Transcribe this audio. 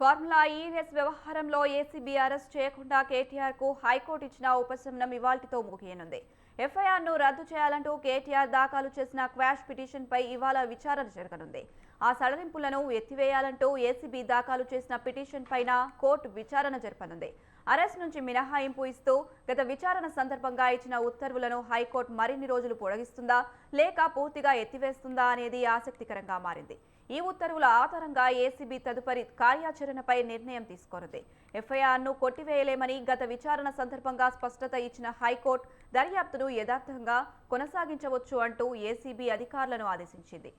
Formula ఈ race వ్యవహారంలో ACB arrest చేయకుండా కేటీఆర్కు హైకోర్టు ఇచ్చిన ఉపశమనం ఇవాల్టితో ముగియనుంది. ఎఫ్ఐఆర్ను రద్దు చేయాలంటూ కేటీఆర్ దాఖలు చేసిన క్వాష్ పిటిషన్ పై ఇవాళ విచారణ జరగనుంది. ఆ సడలింపులను ఎత్తివేయాలంటూ ఏసీబీ దాఖలు చేసిన పిటిషన్ పైన కోర్టు విచారణ జరపనుంది. అరెస్ట్ నుంచి మినహాయింపు ఇస్తూ గత విచారణ సందర్భంగా ఇచ్చిన ఉత్తర్వులను హైకోర్టు మరిన్ని రోజులు పొడిగిస్తుందా లేక పూర్తిగా ఎత్తివేస్తుందా అనేది ఆసక్తికరంగా మారింది. ఈ ఉత్తర్వుల ఆధారంగా ఏసీబీ తదుపరి ఆచరణపై నిర్ణయం తీసుకోనుంది. ఎఫ్ఐఆర్ను కొట్టివేయలేమని గత విచారణ సందర్భంగా స్పష్టత ఇచ్చిన హైకోర్టు దర్యాప్తును యథార్థంగా కొనసాగించవచ్చు అంటూ ఏసీబీ అధికారులను ఆదేశించింది.